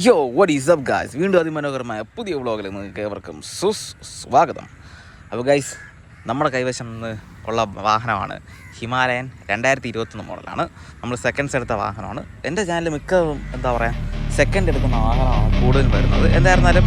യോ what is up guys വീണ്ടും അതിമനോഹരമായ പുതിയ വ്ളോഗിൽ നിങ്ങൾക്ക് ഏവർക്കും സുസ് സ്വാഗതം. അപ്പോൾ ഗൈസ് നമ്മുടെ കൈവശം ഉള്ള വാഹനമാണ് ഹിമാലയൻ രണ്ടായിരത്തി ഇരുപത്തൊന്ന് മോഡലാണ്. നമ്മൾ സെക്കൻഡ്സ് എടുത്ത വാഹനമാണ്. എന്റെ ചാനൽ മിക്ക എന്താ പറയുക സെക്കൻഡ് എടുക്കുന്ന വാഹനമാണ് കൂടുതൽ വരുന്നത്. എന്തായിരുന്നാലും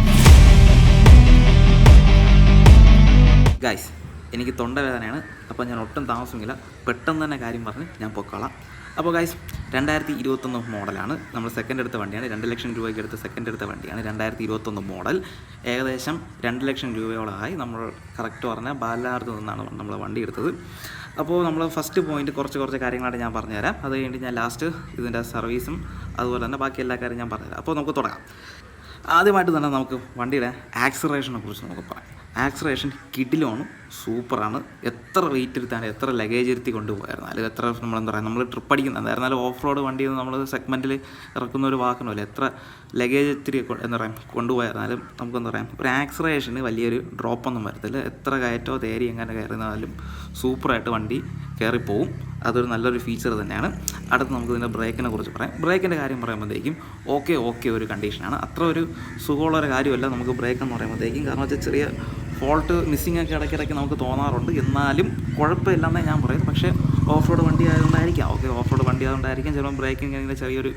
ഗൈസ് എനിക്ക് തൊണ്ടവേദനയാണ്. അപ്പോൾ ഞാൻ ഒട്ടും താമസമില്ല. പെട്ടെന്ന് തന്നെ കാര്യം പറഞ്ഞ് ഞാൻ പൊക്കോളാം. അപ്പോൾ ഗൈസ് രണ്ടായിരത്തി ഇരുപത്തൊന്ന് മോഡലാണ്. നമ്മൾ സെക്കൻഡ് എടുത്ത വണ്ടിയാണ്. രണ്ട് ലക്ഷം രൂപയ്ക്ക് എടുത്ത് സെക്കൻഡ് എടുത്ത വണ്ടിയാണ്. രണ്ടായിരത്തി ഇരുപത്തൊന്ന് മോഡൽ ഏകദേശം രണ്ട് ലക്ഷം രൂപയോളമായി നമ്മൾ കറക്റ്റ് പറഞ്ഞാൽ ബാലാർത്ത് നിന്നാണ് നമ്മൾ വണ്ടി എടുത്തത്. അപ്പോൾ നമ്മൾ ഫസ്റ്റ് പോയിന്റ് കുറച്ച് കുറച്ച് കാര്യങ്ങളായിട്ട് ഞാൻ പറഞ്ഞുതരാം. അത് കഴിഞ്ഞിട്ട് ഞാൻ ലാസ്റ്റ് ഇതിന്റെ സർവീസും അതുപോലെ തന്നെ ബാക്കി എല്ലാ കാര്യം ഞാൻ പറഞ്ഞുതരാം. അപ്പോൾ നമുക്ക് തുടങ്ങാം. ആദ്യമായിട്ട് തന്നെ നമുക്ക് വണ്ടിയുടെ ആക്സറേഷനെ കുറിച്ച് നമുക്ക് പറയാം. ആക്സറേഷൻ കിഡിലാണ് സൂപ്പറാണ്. എത്ര വെയിറ്റ് ഇരുത്താനും എത്ര ലഗേജ് ഇരുത്തി കൊണ്ടുപോയായിരുന്നാലും എത്ര നമ്മളെന്താ പറയുക നമ്മൾ ട്രിപ്പ് അടിക്കുന്നത് എന്തായിരുന്നാലും ഓഫ് റോഡ് വണ്ടി നമ്മൾ സെഗ്മെന്റിൽ ഇറക്കുന്ന ഒരു വാഹനമല്ല എത്ര ലഗേജ് ഇത്തിരി എന്താ പറയുക കൊണ്ടുപോയായിരുന്നാലും നമുക്കെന്താ പറയുക ഒരു ആക്സറേഷന് വലിയൊരു ഡ്രോപ്പൊന്നും വരത്തില്ല. എത്ര കയറ്റോ തേരി എങ്ങനെ കയറുന്നാലും സൂപ്പറായിട്ട് വണ്ടി കയറിപ്പോവും. അതൊരു നല്ലൊരു ഫീച്ചർ തന്നെയാണ്. അടുത്ത് നമുക്ക് ഇതിന്റെ ബ്രേക്കിനെ കുറിച്ച് പറയാം. ബ്രേക്കിന്റെ കാര്യം പറയുമ്പോഴത്തേക്കും ഓക്കെ ഓക്കെ ഒരു കണ്ടീഷനാണ് അത്ര ഒരു സുഖമുള്ള ഒരു കാര്യമല്ല നമുക്ക് ബ്രേക്ക് എന്ന് പറയുമ്പോഴത്തേക്കും. കാരണം വെച്ചാൽ ചെറിയ ഫോൾട്ട് മിസ്സിംഗ് ഒക്കെ ഇടയ്ക്കിടയ്ക്ക് നമുക്ക് തോന്നാറുണ്ട്. എന്നാലും കുഴപ്പമില്ലെന്നേ ഞാൻ പറയും. പക്ഷേ ഓഫ് റോഡ് വണ്ടി ആയതുകൊണ്ടായിരിക്കാം. ഓക്കെ ഓഫ് റോഡ് വണ്ടി ആയതുകൊണ്ടായിരിക്കും ചിലപ്പോൾ ബ്രേക്കിംഗ് അങ്ങനെ ചെറിയൊരു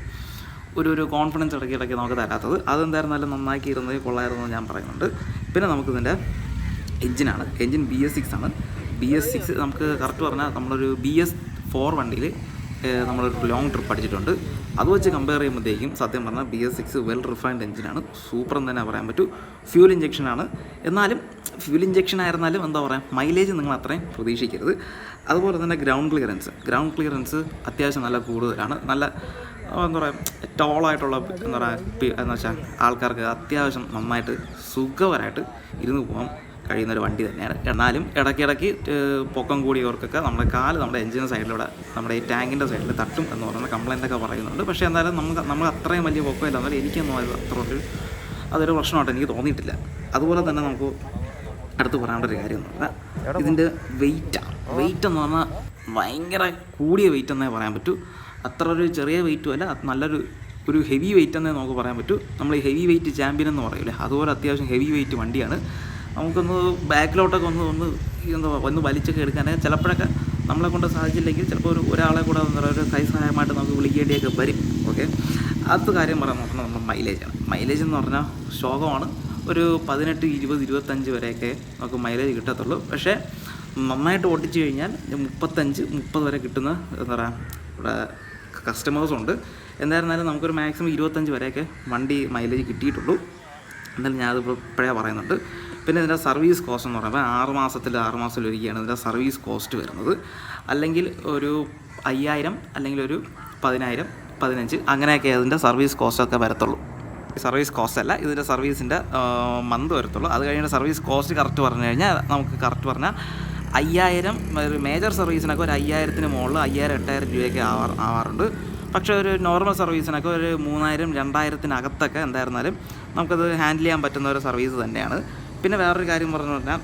ഒരു ഒരു കോൺഫിഡൻസ് ഇടയ്ക്ക് ഇടയ്ക്ക് നമുക്ക് തരാത്തത്. അതെന്തായാലും നന്നാക്കി ഇരുന്നത് കൊള്ളായിരുന്നു ഞാൻ പറയുന്നുണ്ട്. പിന്നെ നമുക്കിതിന്റെ എഞ്ചിനാണ്. എഞ്ചിൻ ബി എസ് സിക്സ് ആണ്. ബി എസ് സിക്സ് നമുക്ക് കറക്റ്റ് പറഞ്ഞാൽ നമ്മളൊരു ബി എസ് ഫോർ വണ്ടിയിൽ നമ്മളൊരു ലോങ് ട്രിപ്പ് അടിച്ചിട്ടുണ്ട് അത് വെച്ച് കമ്പയർ ചെയ്യുമ്പോഴത്തേക്കും സത്യം പറഞ്ഞാൽ B S six well refined എഞ്ചിനാണ് സൂപ്പർ എന്ന് തന്നെ പറയാൻ പറ്റൂ. ഫ്യൂൽ ഇഞ്ചക്ഷനാണ് എന്നാലും ഫ്യൂൽ ഇഞ്ചക്ഷൻ ആയിരുന്നാലും എന്താ പറയുക മൈലേജ് നിങ്ങൾ അത്രയും പ്രതീക്ഷിക്കരുത്. അതുപോലെ തന്നെ ഗ്രൗണ്ട് ക്ലിയറൻസ് ഗ്രൗണ്ട് ക്ലിയറൻസ് അത്യാവശ്യം നല്ല കൂടുതലാണ്. നല്ല എന്താ പറയുക ടോളായിട്ടുള്ള എന്താ പറയുക എന്ന് വെച്ചാൽ ആൾക്കാർക്ക് അത്യാവശ്യം നന്നായിട്ട് സുഖകരമായിട്ട് ഇരുന്ന് പോകാൻ കഴിയുന്ന ഒരു വണ്ടി തന്നെയാണ്. എന്നാലും ഇടയ്ക്കിടയ്ക്ക് പൊക്കം കൂടിയവർക്കൊക്കെ നമ്മുടെ കാൽ നമ്മുടെ എഞ്ചിൻ സൈഡിലൂടെ നമ്മുടെ ഈ ടാങ്കിന്റെ സൈഡിൽ തട്ടും എന്ന് പറയുന്ന കംപ്ലൈന്റ് ഒക്കെ പറയുന്നുണ്ട്. പക്ഷേ എന്നാലും നമുക്ക് നമ്മൾ അത്രയും വലിയ പൊക്കമില്ല. എന്നാലും എനിക്കൊന്നും അത് അത്ര ഒരു അതൊരു പ്രശ്നമായിട്ട് എനിക്ക് തോന്നിയിട്ടില്ല. അതുപോലെ തന്നെ നമുക്ക് അടുത്ത് പറയാനുള്ള ഒരു കാര്യം എന്ന് പറഞ്ഞാൽ ഇതിന്റെ വെയിറ്റാണ് വെയിറ്റ് എന്ന് പറഞ്ഞാൽ ഭയങ്കര കൂടിയ വെയിറ്റ് എന്നേ പറയാൻ പറ്റൂ. അത്ര ഒരു ചെറിയ വെയിറ്റും അല്ല നല്ലൊരു ഒരു ഹെവി വെയിറ്റ് എന്നേ നമുക്ക് പറയാൻ പറ്റൂ. നമ്മൾ ഹെവി വെയിറ്റ് ചാമ്പ്യൻ എന്ന് പറയില്ലേ അതുപോലെ അത്യാവശ്യം ഹെവി വെയിറ്റ് വണ്ടിയാണ്. നമുക്കൊന്ന് ബാക്കിലോട്ടൊക്കെ ഒന്ന് ഒന്ന് എന്താ ഒന്ന് വലിച്ചൊക്കെ എടുക്കാൻ ചിലപ്പോഴൊക്കെ നമ്മളെ കൊണ്ട് സാധിച്ചില്ലെങ്കിൽ ചിലപ്പോൾ ഒരു ഒരാളെ കൂടെ എന്താ പറയുക ഒരു കൈ സഹായമായിട്ട് നമുക്ക് വിളിക്കേണ്ടിയൊക്കെ വരും ഓക്കെ? അടുത്ത കാര്യം പറയാൻ നോക്കണം നമ്മുടെ മൈലേജാണ് മൈലേജ് എന്ന് പറഞ്ഞാൽ ശോകമാണ്. ഒരു പതിനെട്ട് ഇരുപത് ഇരുപത്തഞ്ച് വരെയൊക്കെ നമുക്ക് മൈലേജ് കിട്ടത്തുള്ളൂ. പക്ഷേ നന്നായിട്ട് ഓടിച്ചു കഴിഞ്ഞാൽ മുപ്പത്തഞ്ച് മുപ്പത് വരെ കിട്ടുന്ന എന്താ പറയുക ഇവിടെ കസ്റ്റമേഴ്സും ഉണ്ട്. എന്തായിരുന്നാലും നമുക്കൊരു മാക്സിമം ഇരുപത്തഞ്ച് വരെയൊക്കെ വണ്ടി മൈലേജ് കിട്ടിയിട്ടുള്ളൂ. എന്നാലും ഞാനത് ഇപ്പോഴേ പറയുന്നുണ്ട്. പിന്നെ ഇതിന്റെ സർവീസ് കോസ്റ്റ് എന്ന് പറയുമ്പോൾ ആറ് മാസത്തിൽ ആറ് മാസത്തിൽ മാസത്തിലൊരിക്കലാണ് ഇതിന്റെ സർവീസ് കോസ്റ്റ് വരുന്നത്. അല്ലെങ്കിൽ ഒരു അയ്യായിരം അല്ലെങ്കിൽ ഒരു പതിനായിരം പതിനഞ്ച് അങ്ങനെയൊക്കെ അതിന്റെ സർവീസ് കോസ്റ്റൊക്കെ വരത്തുള്ളൂ. സർവീസ് കോസ്റ്റ് അല്ല ഇതിന്റെ സർവീസിന്റെ മന്ത് വരത്തുള്ളൂ. അത് കഴിഞ്ഞിട്ട് സർവീസ് കോസ്റ്റ് കറക്റ്റ് പറഞ്ഞു കഴിഞ്ഞാൽ നമുക്ക് കറക്റ്റ് പറഞ്ഞാൽ അയ്യായിരം ഒരു മേജർ സർവീസിനൊക്കെ ഒരു അയ്യായിരത്തിന് മുകളിൽ അയ്യായിരം എട്ടായിരം രൂപയൊക്കെ ആവാ ആവാറുണ്ട്. പക്ഷേ ഒരു നോർമൽ സർവീസിനൊക്കെ ഒരു മൂന്നായിരം രണ്ടായിരത്തിനകത്തൊക്കെ എന്തായിരുന്നാലും നമുക്കത് ഹാൻഡിൽ ചെയ്യാൻ പറ്റുന്ന ഒരു സർവീസ് തന്നെയാണ്. പിന്നെ വേറൊരു കാര്യം പറഞ്ഞു പറഞ്ഞാൽ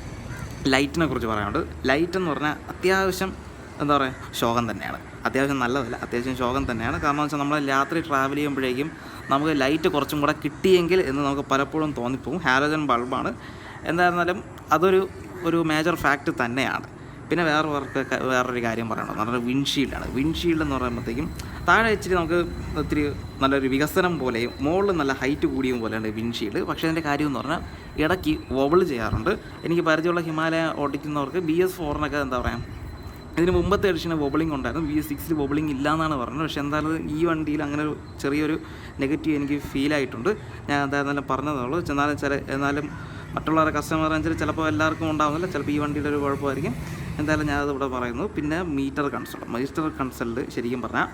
ലൈറ്റിനെ കുറിച്ച് പറയാനുണ്ട്. ലൈറ്റ് എന്ന് പറഞ്ഞാൽ അത്യാവശ്യം എന്താ പറയുക ശോകം തന്നെയാണ്. അത്യാവശ്യം നല്ലതല്ല അത്യാവശ്യം ശോകം തന്നെയാണ്. കാരണം വെച്ചാൽ നമ്മൾ രാത്രി ട്രാവൽ ചെയ്യുമ്പോഴേക്കും നമുക്ക് ലൈറ്റ് കുറച്ചും കൂടെ കിട്ടിയെങ്കിൽ എന്ന് നമുക്ക് പലപ്പോഴും തോന്നിപ്പോവും ഹാലോജൻ ബൾബാണ് എന്തായിരുന്നാലും അതൊരു ഒരു മേജർ ഫാക്റ്റ് തന്നെയാണ്. പിന്നെ വേറെ വേറൊരു കാര്യം പറയണം എന്ന് പറഞ്ഞാൽ വിൻഷീൽഡാണ് വിൻഷീൽഡ് എന്ന് പറയുമ്പോഴത്തേക്കും താഴെ ഇച്ചിരി നമുക്ക് ഒത്തിരി നല്ലൊരു വികസനം പോലെയും മുകളിൽ നല്ല ഹൈറ്റ് കൂടിയും പോലെയാണ് വിൻഷീൽഡ് പക്ഷേ അതിന്റെ കാര്യം എന്ന് പറഞ്ഞാൽ ഇടയ്ക്ക് വോബിൾ ചെയ്യാറുണ്ട്. എനിക്ക് പരിചയമുള്ള ഹിമാലയ ഓടിക്കുന്നവർക്ക് ബി എസ് ഫോറിനൊക്കെ എന്താ പറയുക ഇതിന് മുമ്പത്തെ എഡിഷന് വോബിളിംഗ് ഉണ്ടായിരുന്നു. ബി എസ് സിക്സിൽ വോബിളിംഗ് ഇല്ല എന്നാണ് പറഞ്ഞത്. പക്ഷേ എന്തായാലും ഈ വണ്ടിയിൽ അങ്ങനെ ഒരു ചെറിയൊരു നെഗറ്റീവ് എനിക്ക് ഫീൽ ആയിട്ടുണ്ട്. ഞാൻ എന്തായിരുന്നാലും പറഞ്ഞതുള്ളൂ എന്നാലും ചില എന്നാലും മറ്റുള്ളവരെ കസ്റ്റമർ അനുസരിച്ച് ചിലപ്പോൾ എല്ലാവർക്കും ഉണ്ടാവുന്നില്ല. ചിലപ്പോൾ ഈ വണ്ടിയുടെ ഒരു കുഴപ്പമായിരിക്കും. എന്തായാലും ഞാനത് ഇവിടെ പറയുന്നു. പിന്നെ മീറ്റർ കൺസൾട്ട് മീറ്റർ കൺസൾട്ട് ശരിക്കും പറഞ്ഞാൽ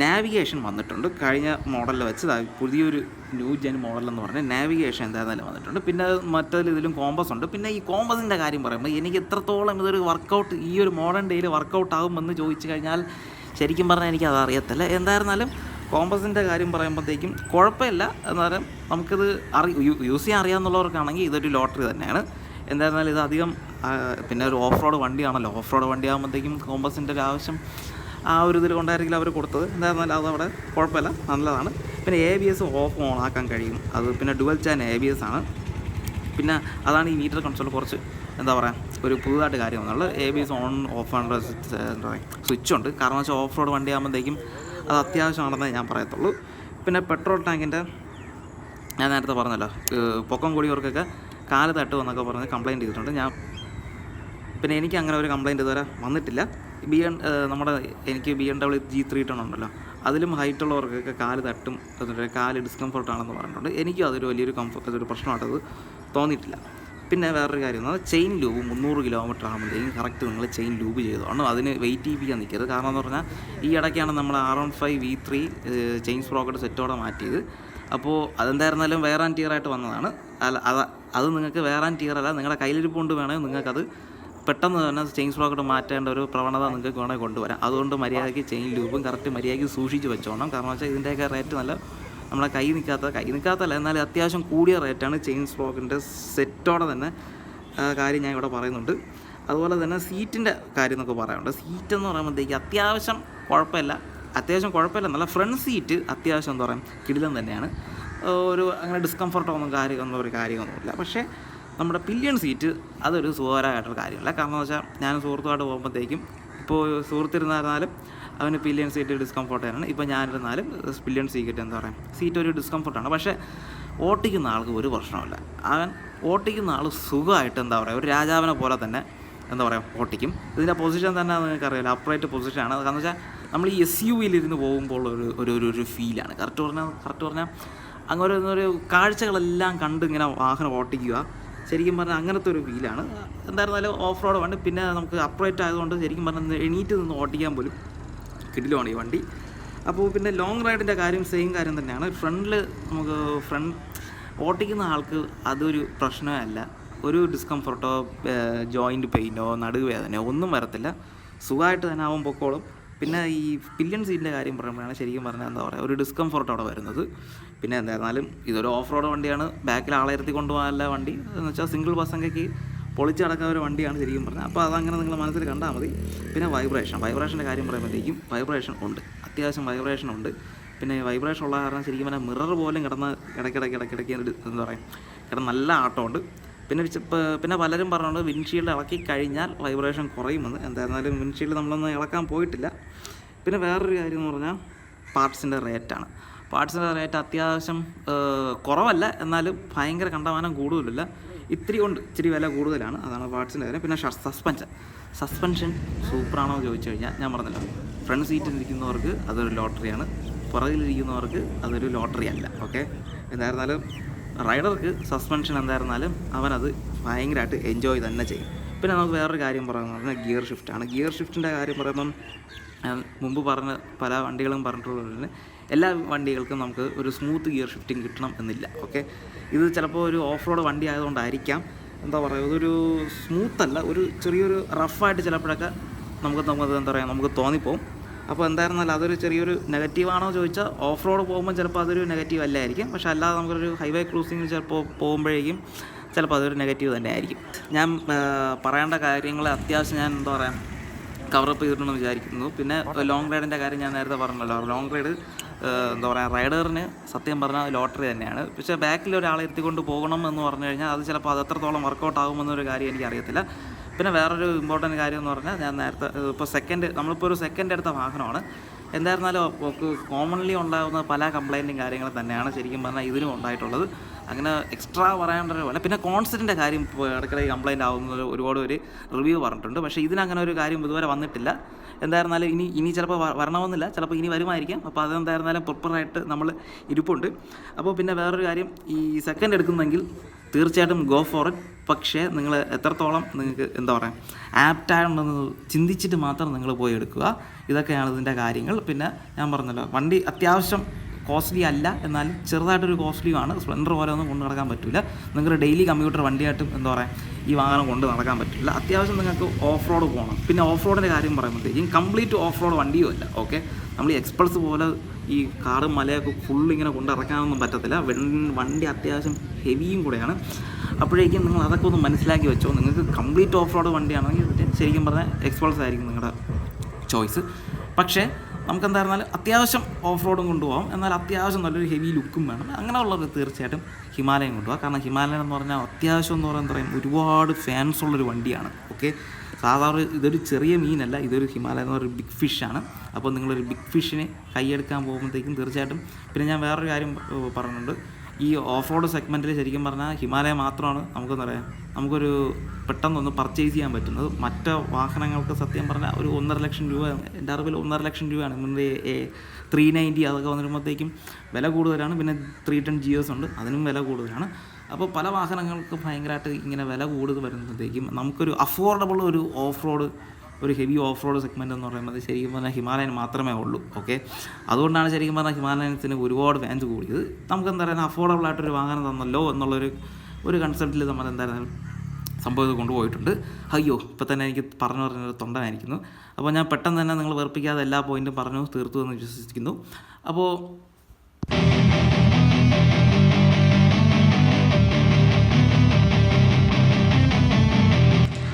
നാവിഗേഷൻ വന്നിട്ടുണ്ട്. കഴിഞ്ഞ മോഡലിൽ വെച്ച് പുതിയൊരു ന്യൂ ജെൻ മോഡലെന്ന് പറഞ്ഞാൽ നാവിഗേഷൻ എന്തായാലും വന്നിട്ടുണ്ട്. പിന്നെ മറ്റതിൽ ഇതിലും കോമ്പസ് ഉണ്ട്. പിന്നെ ഈ കോമ്പസിന്റെ കാര്യം പറയുമ്പോൾ എനിക്ക് എത്രത്തോളം ഇതൊരു വർക്കൗട്ട് ഈ ഒരു മോഡേൺ ഡേയിൽ വർക്കൗട്ട് ആകുമെന്ന് ചോദിച്ചു കഴിഞ്ഞാൽ ശരിക്കും പറഞ്ഞാൽ എനിക്ക് അത് അറിയത്തില്ല. എന്തായിരുന്നാലും കോമ്പസിന്റെ കാര്യം പറയുമ്പോഴത്തേക്കും കുഴപ്പമില്ല. എന്നാലും നമുക്കിത് അറി യൂസ് ചെയ്യാൻ അറിയാമെന്നുള്ളവർക്കാണെങ്കിൽ ഇതൊരു ലോട്ടറി തന്നെയാണ്. എന്തായിരുന്നാലും ഇത് അധികം പിന്നെ ഒരു ഓഫ് റോഡ് വണ്ടിയാണല്ലോ. ഓഫ് റോഡ് വണ്ടിയാകുമ്പോഴത്തേക്കും കോമ്പസിന്റെ ഒരു ആവശ്യം ആ ഒരു ഇതിൽ കൊണ്ടായിരിക്കില്ല അവർ കൊടുത്തത്. എന്തായിരുന്നാലും അതവിടെ കുഴപ്പമില്ല. നല്ലതാണ്. പിന്നെ A B S off on ആക്കാൻ കഴിയും. അത് പിന്നെ dual Chan A B S ആണ്. പിന്നെ അതാണ് ഈ മീറ്റർ കൺസോൾ കുറച്ച് എന്താ പറയുക ഒരു പുതുതായിട്ട് കാര്യം വന്നുള്ളത് A B S on off ആണുള്ള switch ഉണ്ട്. കാരണം വെച്ചാൽ ഓഫ് റോഡ് വണ്ടി ആകുമ്പോഴത്തേക്കും അത് അത്യാവശ്യമാണെന്നേ ഞാൻ പറയത്തുള്ളൂ. പിന്നെ പെട്രോൾ ടാങ്കിന്റെ ഞാൻ നേരത്തെ പറഞ്ഞല്ലോ പൊക്കം കൂടിയവർക്കൊക്കെ കാൽ തട്ടുമെന്നൊക്കെ പറഞ്ഞ് കംപ്ലയിന്റ് ചെയ്തിട്ടുണ്ട്. ഞാൻ പിന്നെ എനിക്ക് അങ്ങനെ ഒരു കംപ്ലയിന്റ് ഇതുവരെ വന്നിട്ടില്ല. ബി എൻ നമ്മുടെ എനിക്ക് B M W G three ten ഉണ്ടല്ലോ. അതിലും ഹൈറ്റ് ഉള്ളവർക്കൊക്കെ കാൽ തട്ടും എന്നിട്ട് കാൽ ഡിസ്കംഫർട്ടാണെന്ന് പറഞ്ഞിട്ടുണ്ട്. എനിക്കും അതൊരു വലിയൊരു കംഫർട്ട് അതൊരു പ്രശ്നമായിട്ടത് തോന്നിയിട്ടില്ല. പിന്നെ വേറൊരു കാര്യം എന്ന് പറഞ്ഞാൽ ചെയിൻ ലൂബ് മുന്നൂറ് കിലോമീറ്റർ ആകുമ്പോഴത്തേക്കും കറക്റ്റ് നിങ്ങൾ ചെയിൻ ലൂബ് ചെയ്തോണം അതിന് വെയിറ്റ് ചെയ്യിപ്പിക്കാൻ നിൽക്കരുത് കാരണം എന്ന് പറഞ്ഞാൽ ഈ ഇടയ്ക്കാണ് നമ്മൾ R one five V three chain sprocket സെറ്റോടെ മാറ്റിയത്. അപ്പോൾ അതെന്തായിരുന്നാലും വേറെ ആൻഡ് ടീയറായിട്ട് വന്നതാണ്. അല്ല അത് അത് നിങ്ങൾക്ക് വേറെ ആൻഡ് ടീയർ അല്ല നിങ്ങളുടെ കയ്യിലിരിപ്പ് കൊണ്ട് വേണമെങ്കിൽ നിങ്ങൾക്കത് പെട്ടെന്ന് തന്നെ ചെയിൻ സ്ലോക്കോട്ട് മാറ്റേണ്ട ഒരു പ്രവണത നിങ്ങൾക്ക് വേണമെങ്കിൽ കൊണ്ടുവരാം. അതുകൊണ്ട് മര്യാദയ്ക്ക് ചെയിൻ ലൂപ്പും കറക്റ്റ് മര്യാദയ്ക്ക് സൂക്ഷിച്ച് വെച്ചോണം. കാരണം വെച്ചാൽ ഇതിന്റെയൊക്കെ റേറ്റ് നല്ല നമ്മളെ കൈ നിൽക്കാത്ത കൈ നിൽക്കാത്തല്ല എന്നാൽ അത്യാവശ്യം കൂടിയ റേറ്റാണ് ചെയിൻ സ്ലോക്കിന്റെ സെറ്റോടെ തന്നെ കാര്യം ഞാൻ ഇവിടെ പറയുന്നുണ്ട്. അതുപോലെ തന്നെ സീറ്റിന്റെ കാര്യം എന്നൊക്കെ പറയാനുണ്ട്. സീറ്റ് എന്ന് പറയുമ്പോഴത്തേക്ക് അത്യാവശ്യം കുഴപ്പമില്ല. അത്യാവശ്യം കുഴപ്പമില്ല നല്ല ഫ്രണ്ട് സീറ്റ് അത്യാവശ്യം എന്താ പറയുക കിടിലം തന്നെയാണ്. ഒരു അങ്ങനെ ഡിസ്കംഫർട്ടോ ഒന്നും കാര്യമൊന്നും ഒരു കാര്യമൊന്നുമില്ല. പക്ഷേ നമ്മുടെ പില്യൺ സീറ്റ് അതൊരു സുഖകരമായിട്ടുള്ള കാര്യമല്ല. കാരണം എന്ന് വെച്ചാൽ ഞാൻ സുഹൃത്തുമായിട്ട് പോകുമ്പോഴത്തേക്കും ഇപ്പോൾ സുഹൃത്തിരുന്നായിരുന്നാലും അവന് പില്യൺ സീറ്റ് ഡിസ്കംഫോർട്ട് തന്നെയാണ് ഇപ്പോൾ ഞാനിരുന്നാലും പില്യൺ സീറ്റ് എന്താ പറയുക സീറ്റ് ഒരു ഡിസ്കംഫോർട്ടാണ് പക്ഷേ ഓട്ടിക്കുന്ന ആൾക്ക് ഒരു പ്രശ്നമില്ല അവൻ ഓട്ടിക്കുന്ന ആൾ സുഖമായിട്ട് എന്താ പറയുക ഒരു രാജാവിനെ പോലെ തന്നെ എന്താ പറയുക ഓട്ടിക്കും. ഇതിന്റെ പൊസിഷൻ തന്നെ നിങ്ങൾക്ക് അറിയില്ല അപ്രൈറ്റ് പൊസിഷനാണ് കാരണം വെച്ചാൽ നമ്മൾ ഈ എസ് യു വിയിലിരുന്ന് പോകുമ്പോൾ ഒരു ഒരു ഒരു ഒരു ഫീലാണ് കറക്റ്റ് പറഞ്ഞാൽ കറക്റ്റ് പറഞ്ഞാൽ അങ്ങനെ ഒരു കാഴ്ചകളെല്ലാം കണ്ട് ഇങ്ങനെ വാഹനം ഓട്ടിക്കുക. ശരിക്കും പറഞ്ഞാൽ അങ്ങനത്തെ ഒരു ഫീലാണ് എന്തായിരുന്നാലും ഓഫ് റോഡ് വണ്ടി പിന്നെ നമുക്ക് അപ്രേറ്റ് ആയതുകൊണ്ട് ശരിക്കും പറഞ്ഞാൽ എണീറ്റ് നിന്ന് ഓട്ടിക്കാൻ പോലും കിടിലുമാണ് ഈ വണ്ടി. അപ്പോൾ പിന്നെ ലോങ് റൈഡിന്റെ കാര്യം സെയിം കാര്യം തന്നെയാണ്. ഫ്രണ്ടിൽ നമുക്ക് ഫ്രണ്ട് ഓട്ടിക്കുന്ന ആൾക്ക് അതൊരു പ്രശ്നമല്ല. ഒരു ഡിസ്കംഫർട്ടോ ജോയിന്റ് പെയിനോ നടുവേദനയോ ഒന്നും വരത്തില്ല. സുഖമായിട്ട് തന്നെ ആവും പൊക്കോളും. പിന്നെ ഈ പില്യൺ സീറ്റിന്റെ കാര്യം പറയുമ്പോഴാണ് ശരിക്കും പറഞ്ഞാൽ എന്താ പറയുക ഒരു ഡിസ്കംഫർട്ട് അവിടെ വരുന്നത്. പിന്നെ എന്തായിരുന്നാലും ഇതൊരു ഓഫ് റോഡ് വണ്ടിയാണ്. ബാക്കിൽ ആളെ കൊണ്ടുപോകാനല്ല വണ്ടി. എന്ന് വെച്ചാൽ സിംഗിൾ ബസ്സൊക്കെ പൊളിച്ച് ഒരു വണ്ടിയാണ് ശരിക്കും പറഞ്ഞാൽ അപ്പോൾ അതങ്ങനെ നിങ്ങൾ മനസ്സിൽ കണ്ടാൽ മതി. പിന്നെ വൈബ്രേഷൻ വൈബ്രേഷന്റെ കാര്യം പറയുമ്പോഴത്തേക്കും വൈബ്രേഷൻ ഉണ്ട്. അത്യാവശ്യം വൈബ്രേഷൻ ഉണ്ട്. പിന്നെ വൈബ്രേഷൻ ഉള്ള കാരണം ശരിക്കും പറഞ്ഞാൽ മിറർ പോലും കിടന്ന് ഇടയ്ക്കിടയ്ക്ക് ഇടയ്ക്കിടയ്ക്ക് എന്താ പറയുക കിടന്ന് നല്ല ആട്ടമുണ്ട്. പിന്നെ പിന്നെ പലരും പറഞ്ഞുകൊണ്ട് വിൻഷീൽഡ് ഇളക്കി കഴിഞ്ഞാൽ വൈബ്രേഷൻ കുറയുമെന്ന്. എന്തായിരുന്നാലും വിൻഷീൽഡ് നമ്മളൊന്നും ഇളക്കാൻ പോയിട്ടില്ല. പിന്നെ വേറൊരു കാര്യം എന്ന് പറഞ്ഞാൽ പാർട്സിന്റെ റേറ്റാണ്. പാർട്സിന്റെ റേറ്റ് അത്യാവശ്യം കുറവല്ല. എന്നാലും ഭയങ്കര കണ്ടമാനം കൂടുതലില്ല. ഇത്തിരി ഉണ്ട് ഇച്ചിരി വില കൂടുതലാണ്. അതാണ് പാർട്സിന്റെ കാര്യം. പിന്നെ സസ്പെൻഷൻ. സസ്പെൻഷൻ സൂപ്പറാണോ എന്ന് ചോദിച്ചു കഴിഞ്ഞാൽ ഞാൻ പറഞ്ഞല്ലോ. ഫ്രണ്ട് സീറ്റിൽ ഇരിക്കുന്നവർക്ക് അതൊരു ലോട്ടറിയാണ്. പുറകിലിരിക്കുന്നവർക്ക് അതൊരു ലോട്ടറി അല്ല ഓക്കെ? എന്തായിരുന്നാലും റൈഡർക്ക് സസ്പെൻഷൻ എന്തായിരുന്നാലും അവനത് ഭയങ്കരമായിട്ട് എൻജോയ് തന്നെ ചെയ്യും. പിന്നെ നമുക്ക് വേറൊരു കാര്യം പറയുന്നത് പറഞ്ഞാൽ ഗിയർ ഷിഫ്റ്റാണ്. ഗിയർ ഷിഫ്റ്റിന്റെ കാര്യം പറയുമ്പം മുമ്പ് പറഞ്ഞ പല വണ്ടികളും പറഞ്ഞിട്ടുള്ളത് തന്നെ എല്ലാ വണ്ടികൾക്കും നമുക്ക് ഒരു സ്മൂത്ത് ഗിയർ ഷിഫ്റ്റിംഗ് കിട്ടണം എന്നില്ല ഓക്കെ ഇത് ചിലപ്പോൾ ഒരു ഓഫ് റോഡ് വണ്ടി ആയതുകൊണ്ടായിരിക്കാം. എന്താ പറയുക ഇതൊരു സ്മൂത്തല്ല ഒരു ചെറിയൊരു റഫായിട്ട് ചിലപ്പോഴൊക്കെ നമുക്ക് നമുക്ക് എന്താ പറയുക നമുക്ക് തോന്നിപ്പോവും. അപ്പോൾ എന്തായിരുന്നാലും അതൊരു ചെറിയൊരു നെഗറ്റീവാണോ ചോദിച്ചാൽ ഓഫ് റോഡ് പോകുമ്പോൾ ചിലപ്പോൾ അതൊരു നെഗറ്റീവ് അല്ലായിരിക്കും. പക്ഷെ അല്ലാതെ നമുക്കൊരു ഹൈവേ ക്രൂസിങ്ങിൽ ചിലപ്പോൾ പോകുമ്പോഴേക്കും ചിലപ്പോൾ അതൊരു നെഗറ്റീവ് തന്നെ ആയിരിക്കും ഞാൻ പറയേണ്ട കാര്യങ്ങൾ അത്യാവശ്യം ഞാൻ എന്താ പറയുക കവറപ്പ് ചെയ്തിട്ടുണ്ടെന്ന് വിചാരിക്കുന്നു. പിന്നെ ലോങ് റൈഡിന്റെ കാര്യം ഞാൻ നേരത്തെ പറഞ്ഞല്ലോ. ലോങ് റൈഡ് എന്താ പറയുക റൈഡറിന് സത്യം പറഞ്ഞാൽ ലോട്ടറി തന്നെയാണ്. പക്ഷേ ബാക്കിൽ ഒരാളെ എത്തിക്കൊണ്ട് പോകണം എന്ന് പറഞ്ഞു കഴിഞ്ഞാൽ അത് ചിലപ്പോൾ അത് എത്രത്തോളം വർക്കൗട്ട് ആകുമെന്നൊരു കാര്യം എനിക്കറിയത്തില്ല പിന്നെ വേറൊരു ഇമ്പോർട്ടന്റ് കാര്യം എന്ന് പറഞ്ഞാൽ ഞാൻ നേരത്തെ ഇപ്പോൾ സെക്കൻഡ് നമ്മളിപ്പോൾ ഒരു സെക്കൻഡ് എടുത്ത വാഹനമാണ്. എന്തായിരുന്നാലും കോമൺലി ഉണ്ടാകുന്ന പല കംപ്ലൈന്റും കാര്യങ്ങളും തന്നെയാണ് ശരിക്കും പറഞ്ഞാൽ ഇതിലും ഉണ്ടായിട്ടുള്ളത്. അങ്ങനെ എക്സ്ട്രാ ഒരു പോലെ പിന്നെ കോൺസെന്റിന്റെ കാര്യം ഇപ്പോൾ ഇടയ്ക്കിടയ്ക്ക് കംപ്ലൈന്റ് ആവുന്നത് ഒരുപാട് പേര് റിവ്യൂ പറഞ്ഞിട്ടുണ്ട്. പക്ഷേ ഇതിനങ്ങനെ ഒരു കാര്യം ഇതുവരെ വന്നിട്ടില്ല. എന്തായിരുന്നാലും ഇനി ഇനി ചിലപ്പോൾ വരണമെന്നില്ല. ചിലപ്പോൾ ഇനി വരുമായിരിക്കാം. അപ്പോൾ അതെന്തായിരുന്നാലും പ്രിപ്പറായിട്ട് നമ്മൾ ഇരിപ്പുണ്ട്. അപ്പോൾ പിന്നെ വേറൊരു കാര്യം ഈ സെക്കൻഡ് എടുക്കുന്നെങ്കിൽ തീർച്ചയായിട്ടും ഗോ ഫോർ ഇറ്റ് പക്ഷേ നിങ്ങൾ എത്രത്തോളം നിങ്ങൾക്ക് എന്താ പറയുക ആപ്റ്റായിട്ടുണ്ടെന്ന് ചിന്തിച്ചിട്ട് മാത്രം നിങ്ങൾ പോയി എടുക്കുക. ഇതൊക്കെയാണ് ഇതിന്റെ കാര്യങ്ങൾ. പിന്നെ ഞാൻ പറഞ്ഞല്ലോ വണ്ടി അത്യാവശ്യം കോസ്റ്റ്ലി അല്ല എന്നാലും ചെറുതായിട്ടൊരു കോസ്റ്റ്ലിയുമാണ് സ്പ്ലെൻഡർ പോലെ ഒന്നും കൊണ്ട് നടക്കാൻ പറ്റില്ല നിങ്ങൾക്ക് ഡെയിലി കമ്പ്യൂട്ടർ വണ്ടിയായിട്ടും എന്താ പറയുക ഈ വാഹനം കൊണ്ട് നടക്കാൻ പറ്റില്ല അത്യാവശ്യം നിങ്ങൾക്ക് ഓഫ് റോഡ് പോകണം പിന്നെ ഓഫ് റോഡിന്റെ കാര്യം പറയുമ്പോഴത്തേക്കും കംപ്ലീറ്റ് ഓഫ് റോഡ് വണ്ടിയും അല്ല ഓക്കെ നമ്മൾ ഈ എക്സ്പ്രസ് പോലെ ഈ കാടും മലയൊക്കെ ഫുൾ ഇങ്ങനെ കൊണ്ടിറക്കാനൊന്നും പറ്റത്തില്ല. വണ്ടി അത്യാവശ്യം ഹെവിയും കൂടെയാണ്. അപ്പോഴേക്കും നിങ്ങൾ അതൊക്കെ ഒന്ന് മനസ്സിലാക്കി വെച്ചോ. നിങ്ങൾക്ക് കംപ്ലീറ്റ് ഓഫ് റോഡ് വണ്ടിയാണെങ്കിൽ ശരിക്കും പറഞ്ഞാൽ എക്സ്പ്രസ് ആയിരിക്കും നിങ്ങളുടെ ചോയ്സ് പക്ഷേ നമുക്ക് എന്തായിരുന്നാലും അത്യാവശ്യം ഓഫ് റോഡും കൊണ്ടുപോകാം. എന്നാൽ അത്യാവശ്യം നല്ലൊരു ഹെവി ലുക്കും വേണം. അങ്ങനെയുള്ളവർ തീർച്ചയായിട്ടും ഹിമാലയം കൊണ്ടുപോകാം. കാരണം ഹിമാലയൻ എന്ന് പറഞ്ഞാൽ അത്യാവശ്യം എന്ന് പറയുന്നത് പറയും ഒരുപാട് ഫാൻസ് ഉള്ളൊരു വണ്ടിയാണ്. ഓക്കെ സാധാരണ ഇതൊരു ചെറിയ മീനല്ല. ഇതൊരു ഹിമാലയൻ എന്ന് പറയുന്ന ബിഗ് ഫിഷാണ് അപ്പോൾ നിങ്ങളൊരു ബിഗ് ഫിഷിനെ കൈയെടുക്കാൻ പോകുമ്പോഴത്തേക്കും തീർച്ചയായിട്ടും പിന്നെ ഞാൻ വേറൊരു കാര്യം പറഞ്ഞിട്ടുണ്ട്. ഈ ഓഫ് റോഡ് സെഗ്മെന്റിൽ ശരിക്കും പറഞ്ഞാൽ ഹിമാലയ മാത്രമാണ് നമുക്കെന്താ പറയാം നമുക്കൊരു പെട്ടെന്നൊന്ന് പർച്ചേസ് ചെയ്യാൻ പറ്റുന്നത് മറ്റ് വാഹനങ്ങൾക്ക് സത്യം പറഞ്ഞാൽ ഒരു ഒന്നര ലക്ഷം രൂപ എന്റെ അറിവിൽ ഒന്നര ലക്ഷം രൂപയാണ്. മുന്നേ ത്രീ നയന്റി അതൊക്കെ വന്നിരുമ്പോഴത്തേക്കും വില കൂടുതലാണ്. പിന്നെ ത്രീ ടെൻ ജിയോസ് ഉണ്ട് അതിനും വില കൂടുതലാണ്. അപ്പോൾ പല വാഹനങ്ങൾക്ക് ഭയങ്കരമായിട്ട് ഇങ്ങനെ വില കൂടുതൽ വരുമ്പോഴത്തേക്കും നമുക്കൊരു അഫോർഡബിൾ ഒരു ഓഫ് റോഡ് ഒരു ഹെവി ഓഫ് റോഡ് സെഗ്മെന്റ് എന്ന് പറയുന്നത് ശരിക്കും പറഞ്ഞാൽ ഹിമാലയൻ മാത്രമേ ഉള്ളൂ ഓക്കെ അതുകൊണ്ടാണ് ശരിക്കും പറഞ്ഞാൽ ഹിമാലയനത്തിന് ഒരുപാട് ഫാൻസ് കൂടിയത്. നമുക്ക് എന്താ പറയുക അഫോർഡബിൾ ആയിട്ടൊരു വാഹനം തന്നല്ലോ എന്നുള്ളൊരു ഒരു കൺസെപ്റ്റിൽ നമ്മൾ എന്തായാലും സംഭവം കൊണ്ടുപോയിട്ടുണ്ട്. അയ്യോ ഇപ്പം തന്നെ എനിക്ക് പറഞ്ഞു പറഞ്ഞൊരു തൊണ്ടനായിരിക്കുന്നു. അപ്പോൾ ഞാൻ പെട്ടെന്ന് തന്നെ നിങ്ങൾ വെറുപ്പിക്കാതെ എല്ലാ പോയിന്റും പറഞ്ഞു തീർത്തു എന്ന് വിശ്വസിക്കുന്നു. അപ്പോൾ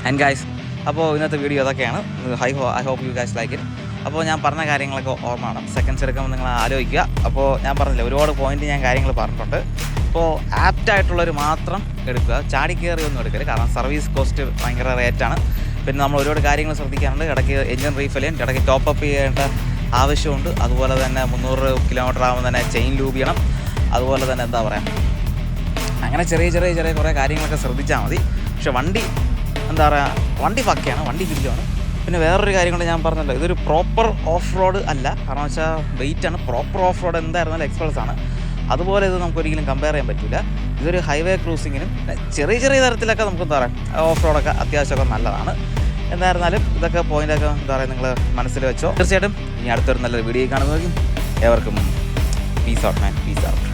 ആൻഡ് ഗായ്സ് അപ്പോൾ ഇന്നത്തെ വീഡിയോ അതൊക്കെയാണ് ഹൈ ഹോ I hope you guys like it അപ്പോൾ ഞാൻ പറഞ്ഞ കാര്യങ്ങളൊക്കെ ഓർമ്മ വേണം സെക്കൻഡ്സ് എടുക്കുമ്പോൾ നിങ്ങൾ ആലോചിക്കുക. അപ്പോൾ ഞാൻ പറഞ്ഞില്ല ഒരുപാട് പോയിന്റ് ഞാൻ കാര്യങ്ങൾ പറഞ്ഞിട്ടുണ്ട്. അപ്പോൾ ആപ്റ്റ് ആയിട്ടുള്ളവർ മാത്രം എടുക്കുക. ചാടി കയറി ഒന്നും എടുക്കരുത്. കാരണം സർവീസ് കോസ്റ്റ് ഭയങ്കര റേറ്റാണ് പിന്നെ നമ്മൾ ഒരുപാട് കാര്യങ്ങൾ ശ്രദ്ധിക്കാറുണ്ട്. ഇടയ്ക്ക് എഞ്ചിൻ റീഫിൽ ചെയ്യാൻ ഇടയ്ക്ക് ടോപ്പ് അപ്പ് ചെയ്യേണ്ട ആവശ്യമുണ്ട്. അതുപോലെ തന്നെ മുന്നൂറ് കിലോമീറ്റർ ആകുമ്പോൾ തന്നെ ചെയിൻ ലൂബ് ചെയ്യണം. അതുപോലെ തന്നെ എന്താ പറയുക അങ്ങനെ ചെറിയ ചെറിയ ചെറിയ കുറേ കാര്യങ്ങളൊക്കെ ശ്രദ്ധിച്ചാൽ മതി. പക്ഷെ വണ്ടി എന്താ പറയുക വണ്ടി പക്കയാണ് വണ്ടി കില്ലാണ് പിന്നെ വേറൊരു കാര്യം കൊണ്ട് ഞാൻ പറഞ്ഞല്ലോ ഇതൊരു പ്രോപ്പർ ഓഫ് റോഡ് അല്ല. കാരണം വെച്ചാൽ വെയിറ്റ് ആണ്. പ്രോപ്പർ ഓഫ് റോഡ് എന്തായിരുന്നാലും എക്സ്പ്രസ് ആണ്. അതുപോലെ ഇത് നമുക്ക് ഒരിക്കലും കമ്പയർ ചെയ്യാൻ പറ്റില്ല ഇതൊരു ഹൈവേ ക്രൂസിങ്ങിനും ചെറിയ ചെറിയ തരത്തിലൊക്കെ നമുക്ക് എന്താ പറയുക ഓഫ് റോഡൊക്കെ അത്യാവശ്യമൊക്കെ നല്ലതാണ്. എന്തായിരുന്നാലും ഇതൊക്കെ പോയിന്റൊക്കെ എന്താ പറയുക നിങ്ങൾ മനസ്സിൽ വെച്ചോ. തീർച്ചയായിട്ടും ഇനി അടുത്തൊരു നല്ലൊരു വീഡിയോ കാണുന്നതായിരിക്കും. ഏവർക്കും peace out man peace out